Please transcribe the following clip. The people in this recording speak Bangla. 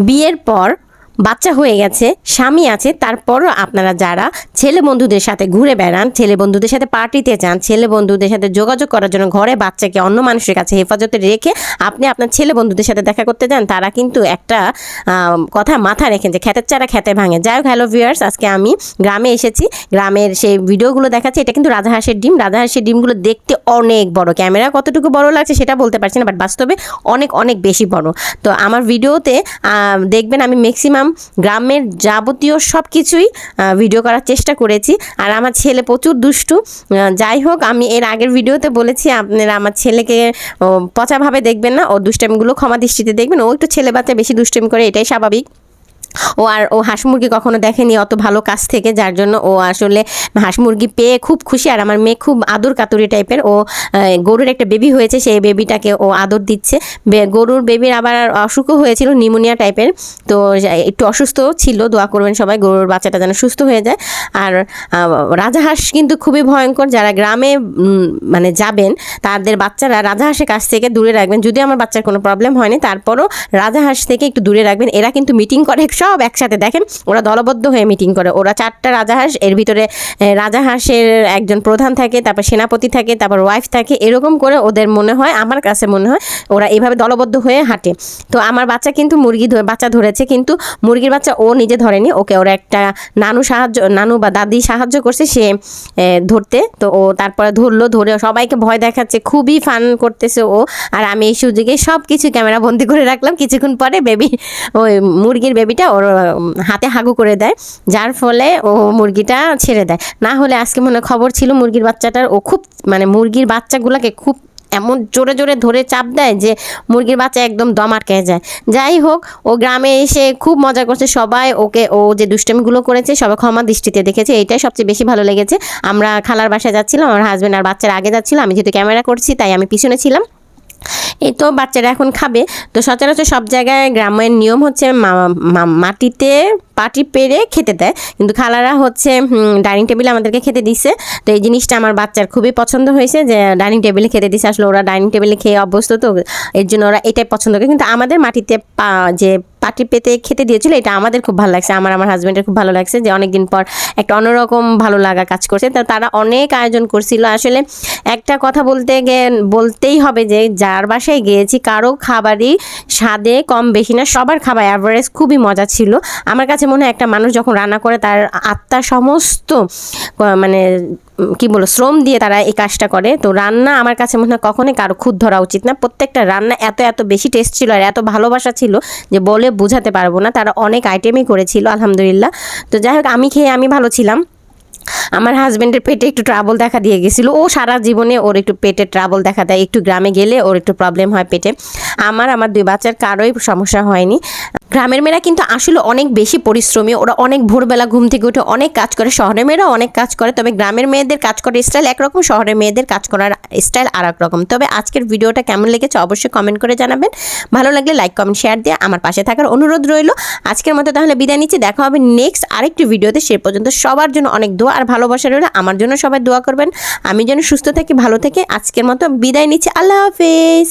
বিয়ের পর বাচ্চা হয়ে গেছে, স্বামী আছে, তারপরও আপনারা যারা ছেলে বন্ধুদের সাথে ঘুরে বেড়ান, ছেলে বন্ধুদের সাথে পার্টিতে যান, ছেলে বন্ধুদের সাথে যোগাযোগ করার জন্য ঘরে বাচ্চাকে অন্য মানুষের কাছে হেফাজতে রেখে আপনি আপনার ছেলে বন্ধুদের সাথে দেখা করতে যান, তারা কিন্তু একটা কথা মাথা রেখেন যে খেতের চারা খেতে ভাঙে। যাই হোক হ্যালো ভিউয়ার্স আজকে আমি গ্রামে এসেছি। গ্রামের সেই ভিডিওগুলো দেখাচ্ছি, এটা কিন্তু রাজাহাঁসের ডিম। রাজাহাঁসের ডিমগুলো দেখতে অনেক বড়। ক্যামেরা কতটুকু বড় লাগছে সেটা বলতে পারছি না বাট বাস্তবে অনেক অনেক বেশি বড়। তো আমার ভিডিওতে দেখবেন আমি ম্যাক্সিমাম গ্রামের যাবতীয় সব কিছুই ভিডিও করার চেষ্টা করেছি। আর আমার ছেলে প্রচুর দুষ্টু। যাই হোক, আমি এর আগের ভিডিওতে বলেছি, আপনারা আমার ছেলেকে পচাভাবে দেখবেন না ও দুষ্টামিগুলো ক্ষমা দৃষ্টিতে দেখবেন। ও একটু ছেলে বাচ্চা, বেশি দুষ্টামি করে এটাই স্বাভাবিক। ও আর ও হাঁস মুরগি কখনো দেখেনি, অত ভালো কাছ থেকে, যার জন্য ও আসলে হাঁস মুরগি পেয়ে খুব খুশি। আর আমার মেয়ে খুব আদর কাতুরি টাইপের ও গরুর একটা বেবি হয়েছে, সেই বেবিটাকে ও আদর দিচ্ছে। গরুর বেবির আবার অসুখও হয়েছিল নিউমোনিয়া টাইপের তো একটু অসুস্থ ছিল, দোয়া করবেন সবাই, গরুর বাচ্চাটা যেন সুস্থ হয়ে যায়। আর রাজাহাঁস কিন্তু খুবই ভয়ঙ্কর, যারা গ্রামে মানে যাবেন, তাদের বাচ্চারা রাজাহাঁসের কাছ থেকে দূরে রাখবেন। যদি আমার বাচ্চার কোনো প্রবলেম হয়নি তারপরও রাজাহাঁস থেকে একটু দূরে রাখবেন। এরা কিন্তু মিটিং করে সব একসাথে। দেখেন, ওরা দলবদ্ধ হয়ে মিটিং করে। ওরা চারটা রাজাহাঁস এর ভিতরে রাজাহাঁসের একজন প্রধান থাকে, তারপর সেনাপতি থাকে, তারপর ওয়াইফ থাকে। এরকম করে ওদের মনে হয়, আমার কাছে মনে হয়, ওরা এভাবে দলবদ্ধ হয়ে হাঁটে। তো আমার বাচ্চা কিন্তু মুরগি বাচ্চা ধরেছে, কিন্তু মুরগির বাচ্চা ও নিজে ধরেনি। ওকে ওরা একটা নানু সাহায্য, নানু বা দাদি সাহায্য করছে সে ধরতে। তো ও তারপরে ধরলো, ধরে সবাইকে ভয় দেখাচ্ছে, খুবই ফান করতেছে ও। আর আমি এই সুযোগে সব কিছু ক্যামেরা বন্দি করে রাখলাম। কিছুক্ষণ পরে বেবি ওই মুরগির বেবিটা ওর উম, হাতে হাগু করে দেয় যার ফলে ও মুরগিটা ছেড়ে দেয়। না হলে আজকে মনে খবর ছিল মুরগির বাচ্চাটার ও খুব মানে মুরগির বাচ্চাগুলোকে খুব এমন জোরে জোরে ধরে চাপ দেয় যে মুরগির বাচ্চা একদম দম আটকে যায়। যাই হোক ও গ্রামে এসে খুব মজা করছে। সবাই ওকে ও যে দুষ্টমিগুলো করেছে সবাই ক্ষমা দৃষ্টিতে দেখেছে। এটাই সবচেয়ে বেশি ভালো লেগেছে। আমরা খালার বাসায় যাচ্ছিলাম আমার হাজব্যান্ড আর বাচ্চারা আগে যাচ্ছিল আমি যেহেতু ক্যামেরা করছি তাই আমি পিছনে ছিলাম। এই তো বাচ্চারা এখন খাবে। তো সচরাচর সব জায়গায় গ্রামের নিয়ম হচ্ছে মাটিতে পাটি পেরে খেতে দেয়। কিন্তু খালারা হচ্ছে ডাইনিং টেবিলে আমাদেরকে খেতে দিছে। তো এই জিনিসটা আমার বাচ্চার খুবই পছন্দ হয়েছে যে ডাইনিং টেবিলে খেতে দিছে। আসলে ওরা ডাইনিং টেবিলে খেয়ে অভ্যস্ত তো, এর জন্য ওরা এটাই পছন্দ করে। কিন্তু আমাদের মাটিতে যে পাটি পেতে খেতে দিয়েছিল, এটা আমাদের খুব ভালো লাগছে। আমার আমার হাজব্যান্ডের খুব ভালো লাগছে যে অনেকদিন পর একটা অন্যরকম ভালো লাগা কাজ করছে। তো তারা অনেক আয়োজন করছিল। আসলে একটা কথা বলতে গিয়ে বলতেই হবে যে যার বাসায় গিয়েছি, কারও খাবারই স্বাদে কম বেশি না, সবার খাবার অ্যাভারেজ খুবই মজা ছিল। আমার কাছে মনে হয় একটা মানুষ যখন রান্না করে তার আত্মার সমস্ত মানে কি বলব, শ্রম দিয়ে তারা এই কাজটা করে। তো রান্না আমার কাছে মনে হয় কখনোই কারও খুদ ধরা উচিত না। প্রত্যেকটা রান্না এত এত বেশি টেস্ট ছিল আর এত ভালোবাসা ছিল যে বলে বোঝাতে পারব না। তারা অনেক আইটেমই করেছিল, আলহামদুলিল্লাহ। তো যাই হোক, আমি খেয়ে আমি ভালো ছিলাম। আমার হাজব্যান্ডের পেটে একটু ট্রাবল দেখা দিয়ে গেছিল। ও সারা জীবনে ওর একটু পেটে ট্রাবল দেখা দেয়। একটু গ্রামে গেলে ওর একটু প্রবলেম হয় পেটে। আমার আমার দুই বাচ্চার কারোই সমস্যা হয়নি। গ্রামের মেয়েরা কিন্তু আসলে অনেক বেশি পরিশ্রমী। ওরা অনেক ভোরবেলা ঘুম থেকে উঠে অনেক কাজ করে। শহরের মেয়েরা অনেক কাজ করে। তবে গ্রামের মেয়েদের কাজ করার স্টাইল একরকম, শহরের মেয়েদের কাজ করার স্টাইল আর রকম তবে আজকের ভিডিওটা কেমন লেগেছে অবশ্যই কমেন্ট করে জানাবেন। ভালো লাগলে লাইক কমেন্ট শেয়ার দিয়ে আমার পাশে থাকার অনুরোধ রইল। আজকের মতো তাহলে বিদায় নিচ্ছি। দেখা হবে নেক্সট আরেকটি ভিডিওতে। সে পর্যন্ত সবার জন্য অনেক দোয়া আর ভালোবাসা রইল। আমার জন্য সবাই দোয়া করবেন। আমি যেন সুস্থ থাকি, ভালো থেকে। আজকের মতো বিদায় নিচ্ছি। আল্লাহ হাফেজ।